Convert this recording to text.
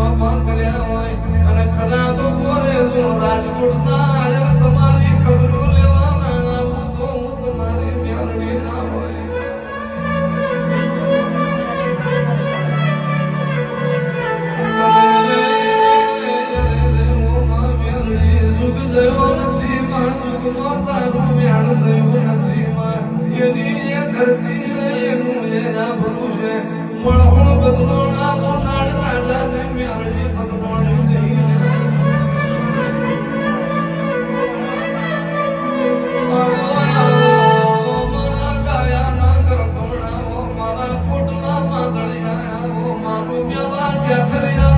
માં પાંખલ્યા હોય અને ખરા તો બોલે જો રાજકોટ ના તમારી ખબરો લેવાના હું તો હું તમારી મ્યારણી ના હોય. ધરતી છે એનું એના ભરું છે મળહણ બદલો Hallelujah to now.